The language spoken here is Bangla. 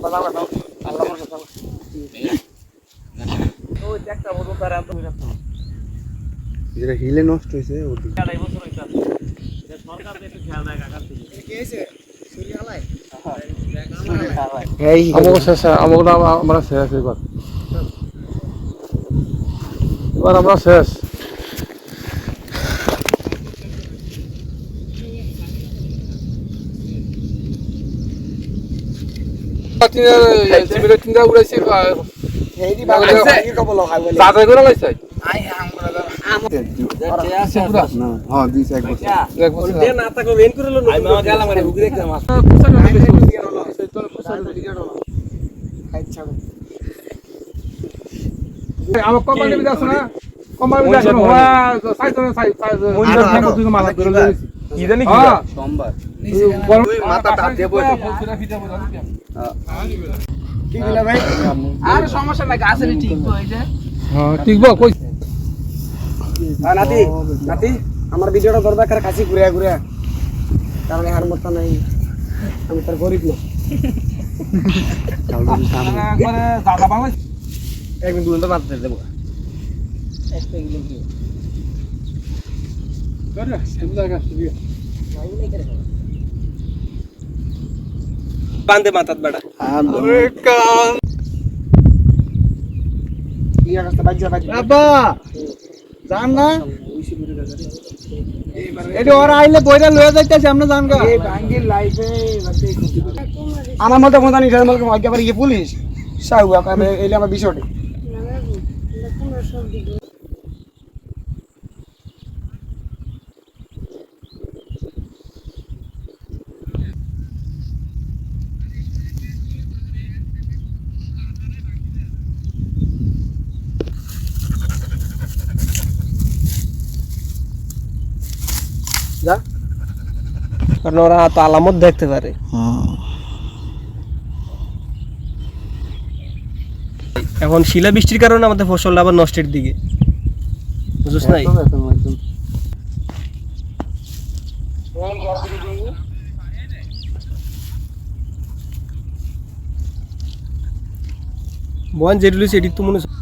যেটা হিলে নষ্ট হয়েছে আমরা শেষ এবার এবার আমরা শেষ চিন্তা উড়াইছে হেৰি বাগা কি কব লগাই বলে দাদা করে লাইছে না হ্যাঁ দিছে এক বছর এক বছর না থাকো বেন করে লো আমি আমার কোম্পানি বিদা না কোম্পানি বিদা আছে সাইজ সাইজ সাইজ মালা করে কি জানি কি হ্যাঁ সোমবার আর সমস্যা নাই ঠিক হয়েছে হ্যাঁ কই? নাতি নাতি আমার ভিডিওটা দরকার করে কাছি ঘুরে ঘুরে। কারণ হার মত নাই। আমি তার গরিব না। এক মিনিট দুটো মারতে দেবো। করে গাছ দিয়ে বান্ধে মাথাত বেড়া ইয়া রাস্তা বাজ্জা বাজ্জা বাবা জান না? এটা ওরা আইলে বইটা লয়ে যাইতেছে আমরা মতে মত জানি পুলিশ? এলে আমার বিষয়টি। কারণ ওরা তো আলামত দেখতে পারে। এখন শিলা বৃষ্টির কারণে আমাদের ফসল আবার নষ্টের দিকে। বুঝছ নাই? বয়ান যেটি লইছে এটি তো মনে হচ্ছে।